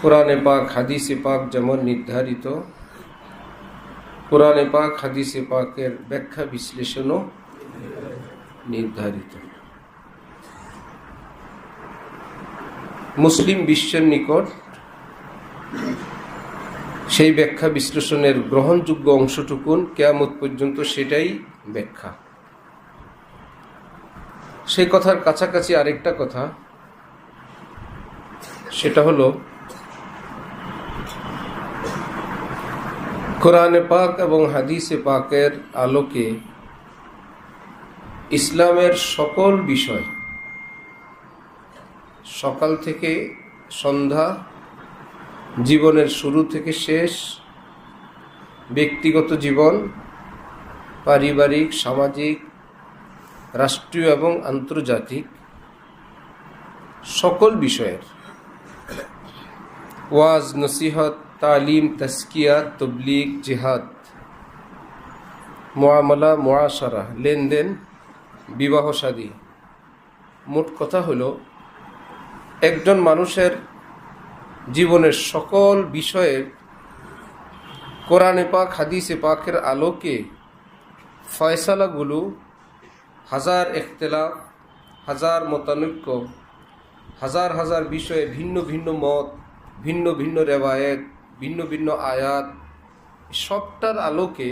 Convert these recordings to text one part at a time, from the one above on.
কোরআনে পাক, হাদিসে পাক যেমন নির্ধারিত, কোরআনে পাক, হাদিসে পাকের ব্যাখ্যা বিশ্লেষণও নির্ধারিত। মুসলিম বিশ্বের নিকট সেই ব্যাখ্যা বিশ্লেষণের গ্রহণযোগ্য অংশটুকুন কেয়ামত পর্যন্ত সেটাই ব্যাখ্যা। সেই কথার কাছাকাছি আরেকটা কথা, সেটা হলো কোরআনে পাক এবং হাদিসে পাকের আলোকে ইসলামের সকল বিষয় সকাল থেকে সন্ধ্যা, জীবনের শুরু থেকে শেষ, ব্যক্তিগত জীবন, পারিবারিক, সামাজিক, রাষ্ট্রীয় এবং আন্তর্জাতিক সকল বিষয়ের ওয়াজ, নসিহত তালিম তস্কিয়া তবলিগ, জিহাদ। মোয়ামলা মোয়াশারা লেনদেন, বিবাহ সাদী। মোট কথা হলো, একজন মানুষের জীবনের সকল বিষয়ের কোরআনে পাক, হাদিসে পাকের আলোকে ফয়সালাগুলো হাজার এখতলাফ হাজার মতানৈক্য, হাজার হাজার বিষয়ে ভিন্ন ভিন্ন মত, ভিন্ন ভিন্ন রেবায়েত ভিন্ন ভিন্ন আয়াত, সবটার আলোকে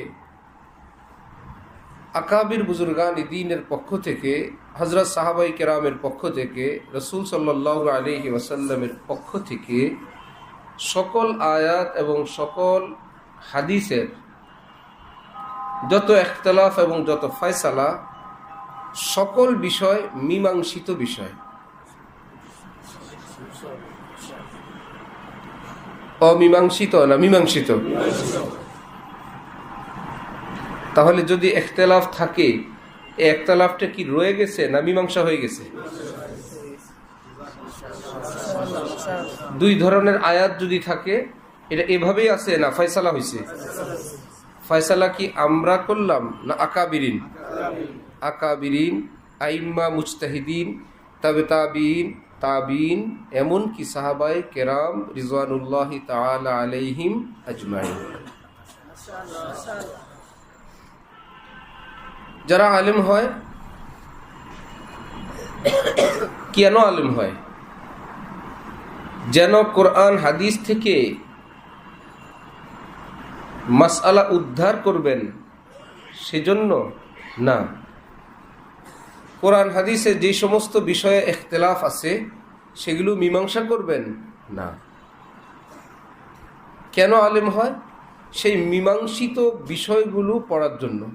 আকাবির বুজুর্গান দিনের পক্ষ থেকে হজরত সাহাবাই কেরামের পক্ষ থেকে, রসুল সাল্লাহ আলহি ওয়াসাল্লামের পক্ষ থেকে সকল আয়াত এবং সকল হাদিসের যত একতলাফ এবং যত ফয়সালা, সকল বিষয় মীমাংসিত বিষয়। অমীমাংসিত না, মীমাংসিত। তাহলে যদি একতলাফ থাকে এই একতলাফটা কি রয়ে গেছে না মীমাংসা হয়ে গেছে? দুই ধরনের আয়াত যদি থাকে, এটা এভাবেই আছে না ফয়সালা হয়েছে ফয়সালা কি আমরা করলাম না আকাবিরিন? আকাবিরিন, আইম্মা মুজতাহিদিন তবে তাবিন তাবিন, এমন কি সাহাবাই কেরাম রিজওয়ানুল্লাহ তাআলা আলাইহিম আজমাইন। যারা আলেম হয়, কেন আলেম হয়? যেন কোরআন, হাদিস থেকে মাসআলা উদ্ধার করবেন, সেজন্য না। কোরআন হাদিসে যে সমস্ত বিষয়ে এখতলাফ আছে, সেগুলো মীমাংসা করবেন? না। কেন আলেম হয়? সেই মীমাংসিত বিষয়গুলো পড়ার জন্য।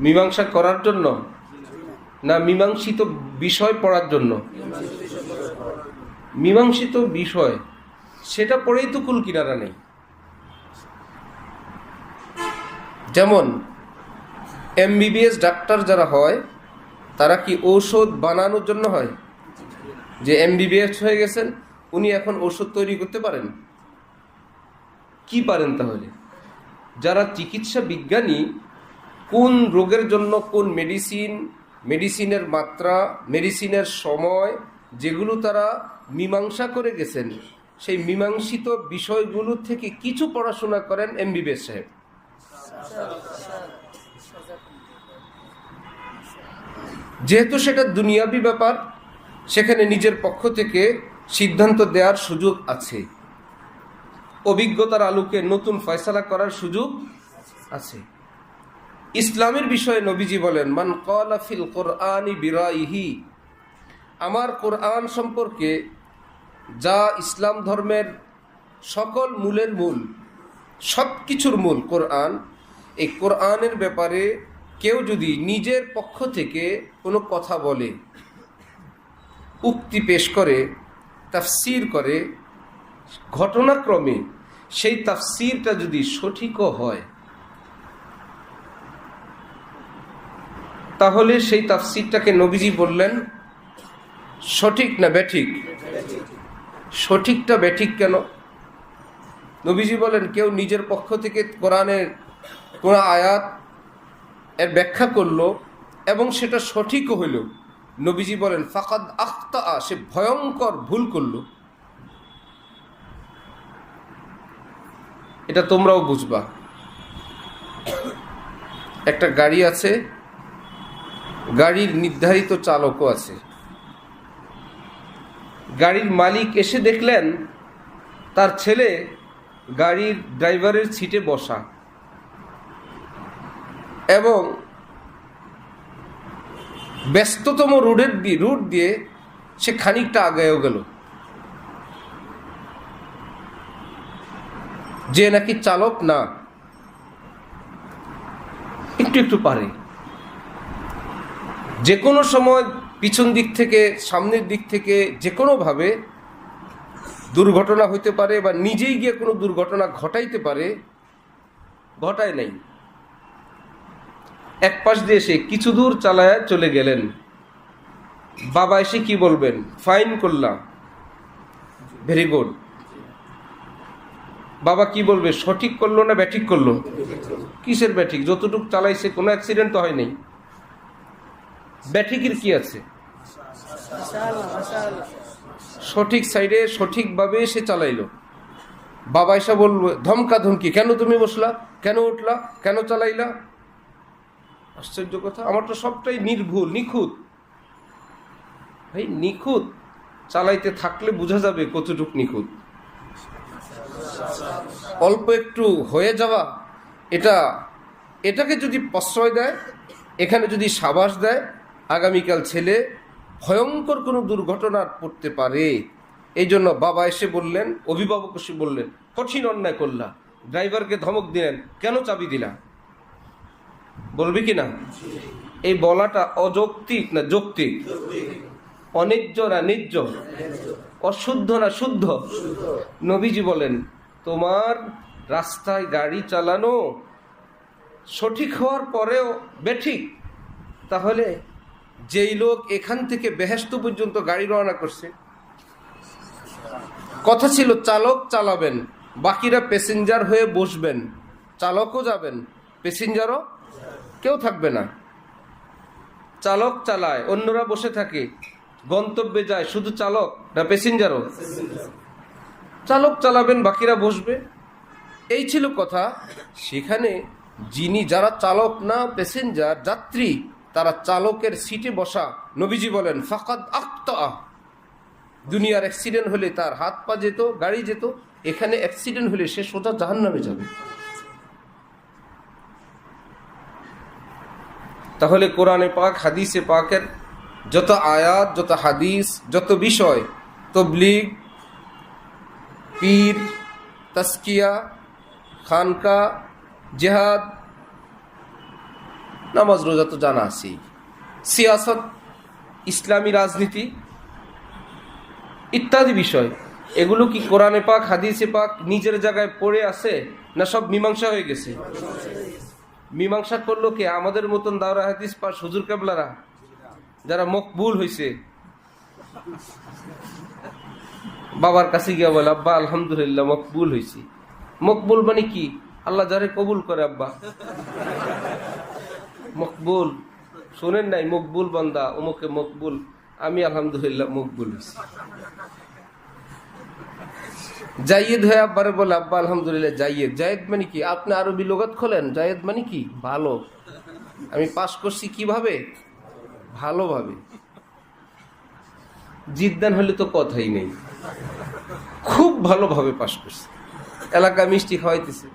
মীমাংসা করার জন্য? না, মীমাংসিত বিষয় পড়ার জন্য? মীমাংসিত বিষয়, সেটা পড়েই তো কুল কিনারা নেই। যেমন এমবিবিএস ডাক্তার যারা হয়, তারা কি ঔষধ বানানোর জন্য হয়? যে এমবিবিএস হয়ে গেছেন, উনি এখন ওষুধ তৈরি করতে পারেন। কি পারেন তাহলে? যারা চিকিৎসা বিজ্ঞানী, কোন রোগের জন্য কোন মেডিসিন মেডিসিনের মাত্রা মেডিসিনের সময়, যেগুলো তারা মীমাংসা করে গেছেন, সেই মীমাংসিত বিষয়গুলো থেকে কিছু পড়াশোনা করেন এমবিবিএস সাহেব। যেহেতু সেটা দুনিয়াবি ব্যাপার, সেখানে নিজের পক্ষ থেকে সিদ্ধান্ত দেওয়ার সুযোগ আছে। অভিজ্ঞতার আলোকে নতুন ফয়সালা করার সুযোগ আছে। ইসলামের বিষয়ে নবীজি বলেন, মান কলাফিল কোরআনি বিরাইহি আমার কোরআন সম্পর্কে যা ইসলাম ধর্মের সকল মূলের মূল সব কিছুর মূল কোরআন এই কোরআনের ব্যাপারে কেউ যদি নিজের পক্ষ থেকে কোনো কথা বলে, উক্তি পেশ করে, তাফসির করে, ঘটনাক্রমে সেই তাফসিরটা যদি সঠিকও হয়, তাহলে সেই তাফসিরটাকে নবীজি বললেন, সঠিক না ব্যাঠিক সঠিকটা ব্যাঠিক কেন? নবীজি বলেন, কেউ নিজের পক্ষ থেকে কোরআনের কোন আয়াত এর ব্যাখ্যা করল এবং সেটা সঠিকও হইল। নবীজি বলেন, ফাকাদ আখতা সে ভয়ঙ্কর ভুল করল। এটা তোমরাও বুঝবা। একটা গাড়ি আছে, গাড়ির নির্ধারিত চালকও আছে। গাড়ির মালিক এসে দেখলেন, তার ছেলে গাড়ির ড্রাইভারের সিটে বসা। এবং ব্যস্ততম রুটের দিয়ে রুট দিয়ে সে খানিকটা আগায়ও গেল। যে নাকি চালক না। একটু একটু পারে। যে কোনো সময় পিছন দিক থেকে, সামনের দিক থেকে যে কোনোভাবে দুর্ঘটনা হইতে পারে বা নিজেই গিয়ে কোনো দুর্ঘটনা ঘটাইতে পারে, ঘটায় নাই। এক পাশ দিয়ে এসে কিছু দূর চালায় চলে গেলেন। বাবা এসে কি বলবেন? ফাইন করলাম। ভেরি গুড বাবা কি বলবে? সঠিক করল না ব্যাঠিক করল? কিসের ব্যাঠিক? যতটুক চালাইছে কোনো অ্যাক্সিডেন্ট তো হয়নি। ব্যাঠিকের কি আছে? সঠিক সাইডে সঠিকভাবে সে চালাইলো। বাবা এসে বলবে ধমকা ধমকি কেন তুমি বসলা? কেন উঠলা? কেন চালাইলা? আশ্চর্য কথা। আমার তো সবটাই নির্ভুল, নিখুঁত। ভাই, নিখুঁত চালাইতে থাকলে বোঝা যাবে কতটুক নিখুঁত। অল্প একটু হয়ে যাওয়া, এটা, এটাকে যদি প্রশ্রয় দেয়, এখানে যদি সাবাস দেয়, আগামীকাল ছেলে ভয়ঙ্কর কোনো দুর্ঘটনা পড়তে পারে। এই জন্য বাবা এসে বললেন, অভিভাবক এসে বললেন, কঠিন অন্যায় করলা। ড্রাইভারকে ধমক দিলেন, কেন চাবি দিলা? বলবি কি না? এই বলাটা অযৌক্তিক না যৌক্তিক? অনিজ্য না নিজ্জ অশুদ্ধ না শুদ্ধ? নবীজি বলেন, তোমার রাস্তায় গাড়ি চালানো সঠিক হওয়ার পরেও বেঠিক। তাহলে যেই লোক এখান থেকে বেহেস্ত পর্যন্ত গাড়ি রওনা করছে, কথা ছিল চালক চালাবেন, বাকিরা প্যাসেঞ্জার হয়ে বসবেন, চালকও যাবেন, প্যাসেঞ্জারও কেউ থাকবে না। চালক চালায়, অন্যরা বসে থাকে। গন্তব্যে যায়, শুধু চালক না প্যাসেঞ্জারও? চালক চালাবেন, বাকিরা বসবে। এই ছিল কথা। সেখানে যিনি যারা চালক না প্যাসেঞ্জার, যাত্রী, তারা চালকের সিটে বসা নবীজি বলেন, ফাকাদ আক্ত আহ দুনিয়ার অ্যাক্সিডেন্ট হলে তার হাত পা যেত, গাড়ি যেত, এখানে অ্যাক্সিডেন্ট হলে সে সোজা জাহান নামে যাবে। তাহলে কোরআনে পাক, হাদিসে পাকের যত আয়াত, যত হাদিস, যত বিষয়, তবলিগ, পীর তাস্কিয়া খানকা, জেহাদ, নামাজ, রোজা তো জানা আছেই। সিয়াসত, ইসলামী রাজনীতি ইত্যাদি বিষয়, এগুলো কি কোরআনে পাক, হাদিসে পাক নিজের জায়গায় পড়ে আছে না সব মীমাংসা হয়ে গেছে? মীমাংসা করল কে? আমাদের মতন দাওরা হাদিস পাশ হুজুর কেবলারা, যারা মকবুল হয়েছে বাবার কাছে গিয়া বলে, আব্বা, আলহামদুলিল্লাহ, মকবুল হয়েছি মকবুল মানে কি? আল্লাহ যারে কবুল করে, আব্বা। মকবুল, শোনেন নাই, মকবুল বান্দা, অমুকে মকবুল, আমি আলহামদুলিল্লাহ মকবুল হয়েছি জাইয়েদ হয়ে আব্বারে বলে, আব্বা, আলহামদুলিল্লাহ, জাইয়েদ। জায়েদ মানে কি? আপনি আরবি লোগাত খোলেন? জায়েদ মানে কি? ভালো। আমি পাশ করছি কীভাবে? ভালোভাবে। জিদ্দান হলে তো কথাই নেই। খুব ভালোভাবে পাশ করছে। এলাকা মিষ্টি খাওয়াইতেছে।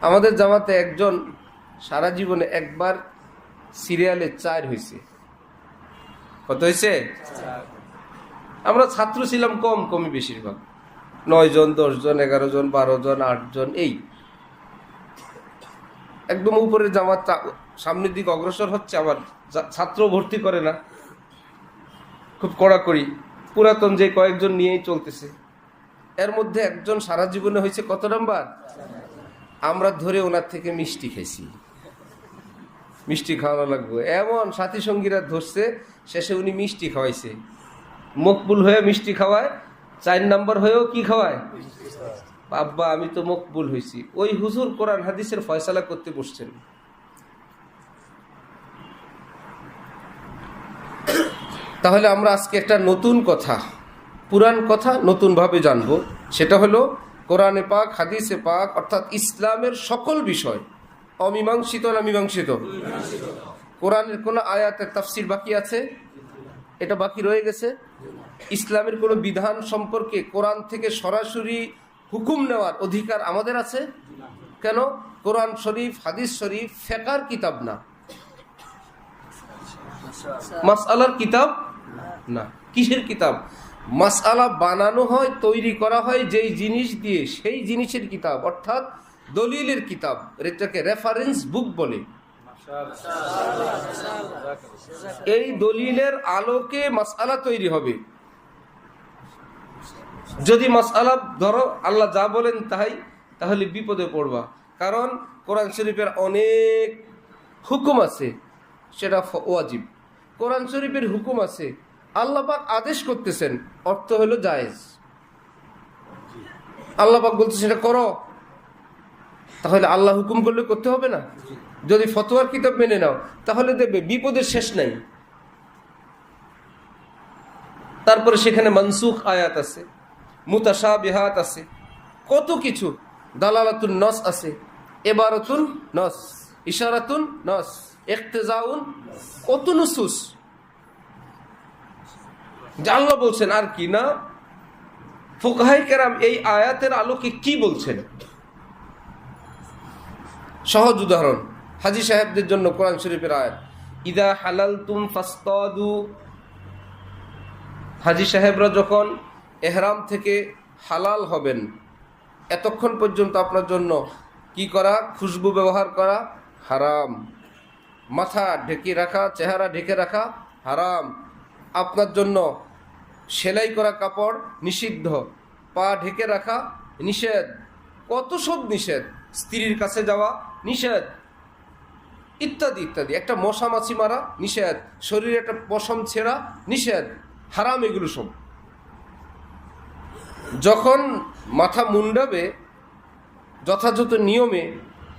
আমাদের জামাতে একজন সারা জীবনে একবার সিরিয়ালে চার হয়েছে কত হয়েছে আমরা ছাত্র ছিলাম কম, কমই বেশিরভাগ। নয় জন, দশ জন, এগারো জন, বারো জন, আট জন, এই। একদম উপরের জামাত সামনের দিকে অগ্রসর হচ্ছে, আবার ছাত্র ভর্তি করে না। খুব কড়াকড়ি। পুরাতন যে কয়েকজন নিয়েই চলতেছে। এর মধ্যে একজন সারা জীবনে হয়েছে কত নাম্বার? আমরা ধরে ওনার থেকে মিষ্টি খেয়েছি মিষ্টি খাওয়ানো লাগবে। এমন সাথী সঙ্গীরা ধরছে, শেষে উনি মিষ্টি খাওয়াইছে। মকবুল হয়ে মিষ্টি খাওয়ায়, চার নাম্বার হয়েও কি খাওয়ায়? আব্বা, আমি তো মকবুল হয়েছি ওই হুজুর কোরআন হাদিসের ফয়সালা করতে বসছেন। তাহলে আমরা আজকে একটা নতুন কথা, পুরান কথা নতুনভাবে জানব। সেটা হলো, কোরআনে পাক, হাদিসে পাক, অর্থাৎ ইসলামের সকল বিষয় অমীমাংসিত না মীমাংসিত? কোরআনের কোনো আয়াতের তাফসির বাকি আছে? এটা বাকি রয়ে গেছে। ইসলামের কোনো বিধান সম্পর্কে কোরআন থেকে সরাসরি হুকুম নেওয়ার অধিকার আমাদের আছে? কেন? কোরআন শরীফ, হাদিস শরীফ, ফেকার কিতাব না। মাসআলার কিতাব না। কিসের কিতাব? মাসআলা বানানো হয়, তৈরি করা হয় যেই জিনিস দিয়ে সেই জিনিসের কিতাব, অর্থাৎ দলিলের কিতাব এটাকে রেফারেন্স বুক বলে। এই দলিলের আলোকে মাসআলা তৈরি হবে। যদি মাসআলা ধরো, আল্লাহ যা বলেন তাই তাহলে বিপদে পড়বা। কারণ কোরআন শরীফের অনেক হুকুম আছে, সেটা ওয়াজিব। কোরআন শরীফের হুকুম আছে, আল্লাহ পাক আদেশ করতেছেন, অর্থ হলো জায়েজ। আল্লাহ পাক বলছে সেটা করো, তাহলে আল্লাহ হুকুম করলে করতে হবে না? যদি ফতোয়ার কিতাব মেনে নাও, তাহলে দেখবে বিপদের শেষ নাই। তারপরে সেখানে মনসুখ আয়াত আছে। মুতাশা বিহাত আছে। কত কিছু। দালালাতুন নস আছে, এবারতুন নস, ইশারাতুন নস, ইকতেজাউন, কত নুসুস। আল্লাহ বলছেন, আর কি না? ফোকাহাই কেরাম এই আয়াতের আলোকে কি বলছেন? সহজ উদাহরণ, হাজি সাহেবদের জন্য কোরআন শরীফের আয়াত, ইদা হালাল তুম ফাস্তাদু। হাজি সাহেবরা যখন এহরাম থেকে হালাল হবেন। এতক্ষণ পর্যন্ত আপনার জন্য কি করা? খুশবু ব্যবহার করা হারাম। মাথা ঢেকে রাখা, চেহারা ঢেকে রাখা হারাম। আপনার জন্য সেলাই করা কাপড় নিষিদ্ধ। পা ঢেকে রাখা নিষেধ। কত সব নিষেধ? স্ত্রীর কাছে যাওয়া নিষেধ। ইত্যাদি ইত্যাদি। একটা মশা মাছি মারা নিষেধ। শরীরে একটা পশম ছেঁড়া নিষেধ। হারাম এগুলো সব। যখন মাথা মুন্ডাবে যথাযথ নিয়মে,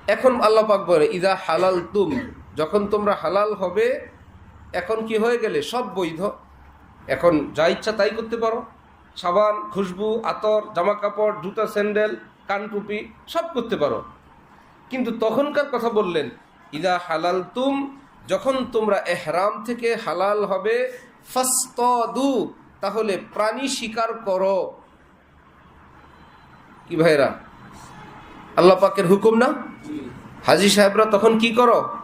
এখন আল্লাহ পাক বলে, ইদা হালাল তুম যখন তোমরা হালাল হবে, এখন কি হয়ে গেলে? সব বৈধ। এখন যা ইচ্ছা তাই করতে পারো। সাবান, খুশবু, আতর জামা কাপড় জুতা, স্যান্ডেল, কানটুপি, সব করতে পারো। কিন্তু তখনকার কথা বললেন, ইদা হালাল তুম যখন তোমরা এহরাম থেকে হালাল হবে, ফাস্তদু, তাহলে প্রাণী শিকার করো। কি ভাইরা? আল্লাহ পাকের হুকুম না? হাজি সাহেবরা তখন কি করো?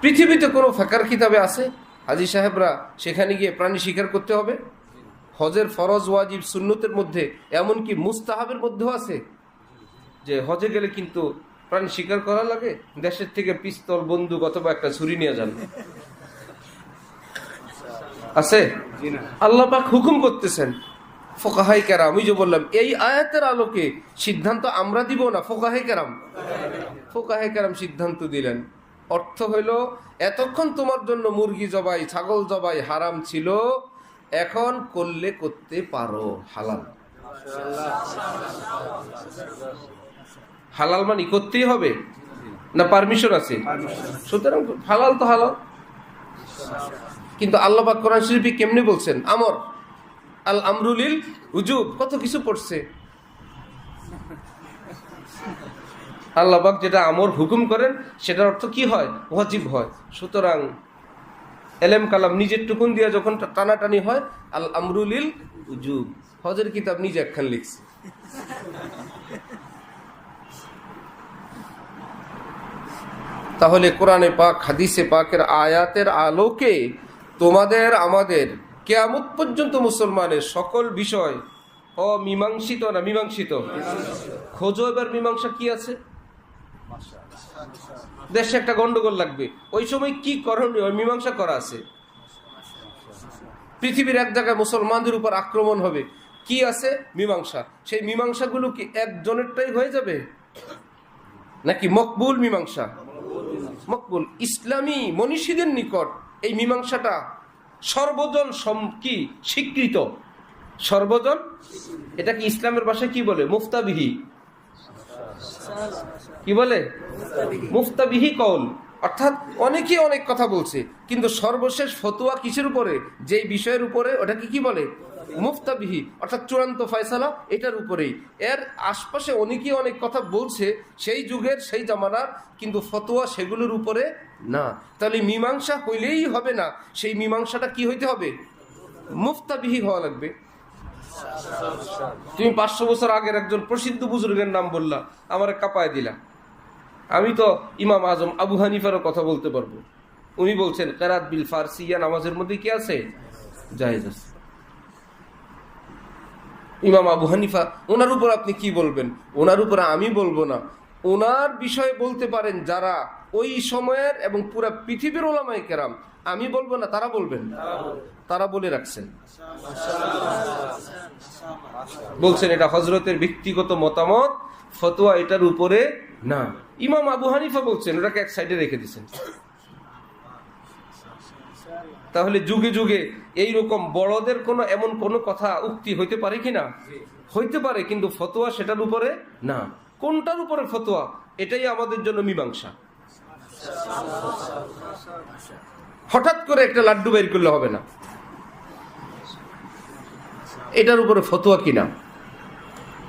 পৃথিবীতে কোনো ফাঁকার কিতাবে আছে? হাজি সাহেবরা সেখানে গিয়ে প্রাণী শিকার করতে হবে? হজের ফরজ ওয়াজিব সুন্নতের মধ্যে এমনকি মুস্তাহাবের মধ্যেও আছে? যে হজে গেলে কিন্তু প্রাণী শিকার করা লাগে? দেশের থেকে পিস্তল বন্দুক অথবা একটা ছুরি নিয়ে যান। আছে? আল্লাহ পাক হুকুম করতেছেন। ফোকাহাই কেরাম। আমি যে বললাম, এই আয়াতের আলোকে সিদ্ধান্ত আমরা দিব না? ফোকাহাই কেরাম। ফোকাহাই কেরাম সিদ্ধান্ত দিলেন। অর্থ হইল, এতক্ষণ তোমার জন্য মুরগি জবাই, ছাগল জবাই হারাম ছিল, এখন করলে করতে পারো। হালাল। হালাল মানে করতেই হবে? না পারমিশন আছে? সুতরাং হালাল তো হালাল। কিন্তু আল্লাহ কোরআন শরীফে কেমনে বলছেন? আমর আল আমরুলিল উজুব, কত কিছু পড়ছে। আল্লাহবাক যেটা আমর হুকুম করেন, সেটার অর্থ কি হয়? ওয়াজিব হয়। সুতরাং এলেম কালাম নিজের টুকুন দিয়ে যখন টানাটানি হয় আল আমরুলিল উজুব। হজের কিতাব নিজে একখান লিখছে। তাহলে কোরআনে পাক, হাদিসে পাকের আয়াতের আলোকে তোমাদের, আমাদের কেয়ামত পর্যন্ত মুসলমানের সকল বিষয় অমীমাংসিত না মীমাংসিত? খোঁজো এবার মীমাংসা কি আছে? দেশে একটা গন্ডগোল লাগবে। ওই সময় কি করণীয়? মীমাংসা করা আছে। পৃথিবীর এক জায়গায় মুসলমানদের উপর আক্রমণ হবে। কি আছে? মীমাংসা। সেই মীমাংসাগুলো কি একজনেরটাই হয়ে যাবে? নাকি মকবুল মীমাংসা? মকবুল। ইসলামী মনীষীদের নিকট এই মীমাংসাটা সর্বজন কি? স্বীকৃত। সর্বজন? এটা কি ইসলামের ভাষায় কি বলে? মুফতাবিহি। কি বলে? মুফতাবিহি কল অর্থাৎ অনেকে অনেক কথা বলছে, কিন্তু সর্বশেষ ফতোয়া কিসের উপরে? যেই বিষয়ের উপরে, ওটাকে কি বলে? মুফতাবিহি অর্থাৎ চূড়ান্ত ফয়সালা এটার উপরেই। এর আশপাশে অনেকেই অনেক কথা বলছে, সেই যুগের, সেই জামানার, কিন্তু ফতোয়া সেগুলোর উপরে না। তাহলে মীমাংসা হইলেই হবে না, সেই মীমাংসাটা কি হইতে হবে? মুফতাবিহি হওয়া লাগবে। তুমি পাঁচশো বছর আগের একজন প্রসিদ্ধ বুজুর্গের নাম বললা, আমার কাপায় দিলা। আমি তো ইমাম আজম আবু হানিফারও কথা বলতে পারব। উনি বলছেন, কেরাত বিল ফার্সিয়া নামাজের মধ্যে কি আছে? জায়েজ আছে। ইমাম আবু হানিফা, ওনার উপর আপনি কি বলবেন? ওনার উপর আমি বলব না। ওনার বিষয়ে বলতে পারেন যারা ওই সময়ের এবং পুরা পৃথিবীর ওলামাই কেরাম, আমি বলব না, তারা বলবেন? তারা বলে রাখছেন। বলছেন এটা হজরতের ব্যক্তিগত মতামত, ফতোয়া এটার উপরে না। ইমাম আবু হানিফা বলছেন, ওটাকে এক সাইডে রেখে দিচ্ছেন তাহলে যুগে যুগে এই রকম বড়দের কোনো এমন কোনো কথা উক্তি হইতে পারে কি না? হইতে পারে কিন্তু ফতোয়া সেটার উপরে না। কোনটার উপরে ফতোয়া? এটাই আমাদের জন্য মীমাংসা। হঠাৎ করে একটা লাড্ডু বের করলে হবে না। এটার উপরে ফতোয়া কিনা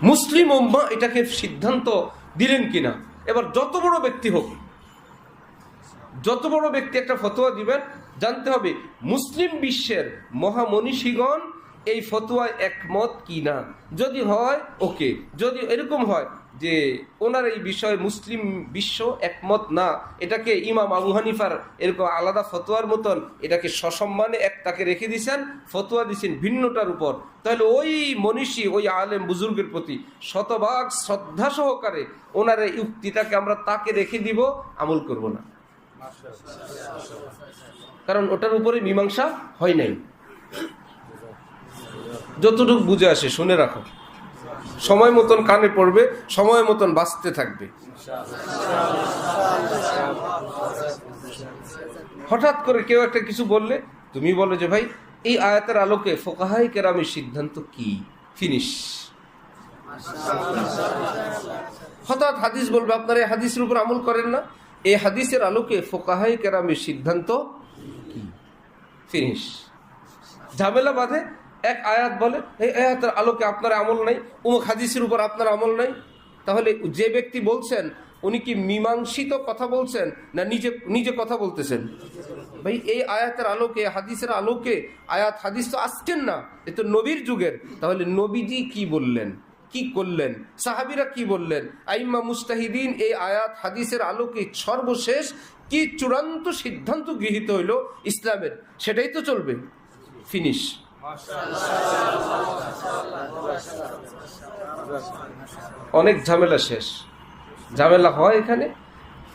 মুসলিম উম্মা এটাকে সিদ্ধান্ত দিলেন কিনা এবার যত বড় ব্যক্তি হোক যত বড় ব্যক্তি একটা ফতোয়া দিবেন জানতে হবে, মুসলিম বিশ্বের মহামনীষীগণ এই ফতোয়ায় একমত কি না? যদি হয়, ওকে। যদি এরকম হয় যে ওনার এই বিষয়ে মুসলিম বিশ্ব একমত না, এটাকে ইমাম আবু হানিফার এরকম আলাদা ফতোয়ার মতন এটাকে সসম্মানে এক তাকে রেখে দিয়েছেন ফতোয়া দিয়েছেন ভিন্নটার উপর, তাহলে ওই মনীষী, ওই আলেম বুজুর্গের প্রতি শতভাগ শ্রদ্ধা সহকারে ওনার এই উক্তিটাকে আমরা তাকে রেখে দিব, আমল করব না। কারণ ওটার উপরে মীমাংসা হয় নাই। যতটুকু বুঝে আসে, শুনে রাখো। সময় মতন কানে পড়বে, সময় মতন বাঁচতে থাকবে। হঠাৎ করে কেউ একটা কিছু বললে, তুমি বলো যে, ভাই, এই আয়াতের আলোকে ফোকাহাই কেরামের সিদ্ধান্ত কি? ফিনিশ হঠাৎ হাদিস বলবে, আপনারা হাদিসের উপর আমল করেন না? এই হাদিসের আলোকে ফোকাহাই কেরামের সিদ্ধান্ত ফিনিশ ঝামেলা বাঁধে, এক আয়াত বলে, এই আয়াতের আলোকে আপনার আমল নাই, উমুক হাদিসের উপর আপনার আমল নাই। তাহলে যে ব্যক্তি বলছেন, উনি কি মীমাংসিত কথা বলছেন, না নিজে নিজে কথা বলতেছেন? ভাই, এই আয়াতের আলোকে, হাদিসের আলোকে, আয়াত, হাদিস তো আসছেন না, এ তো নবীর যুগের। তাহলে নবীজি কি বললেন? কি করলেন? সাহাবিরা কি বললেন? আইম্মা মুস্তাহিদিন এই আয়াত, হাদিসের আলোকে সর্বশেষ কি চূড়ান্ত সিদ্ধান্ত গৃহীত হইল ইসলামের? সেটাই তো চলবে। ফিনিশ। অনেক ঝামেলা শেষ। ঝামেলা হয় এখানে?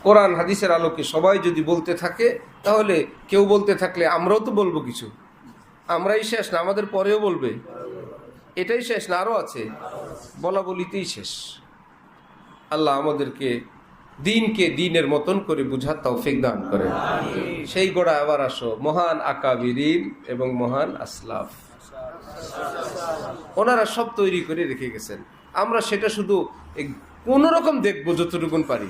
কোরআন, হাদিসের আলোকে সবাই যদি বলতে থাকে, তাহলে কেউ বলতে থাকলে আমরাও তো বলব কিছু। আমরাই শেষ না, আমাদের পরেও বলবে। এটাই শেষ না, আরও আছে। বলা বলিতেই শেষ। আল্লাহ আমাদেরকে দিনকে দিনের মতন করে বুঝার তৌফিক দান করেন। সেই গোড়া আবার আসো মহান আকাবিরিন এবং মহান আসলাফ। ওনারা সব তৈরি করে রেখে গেছেন। আমরা সেটা শুধু কোন রকম দেখব যতটুকুন পারি।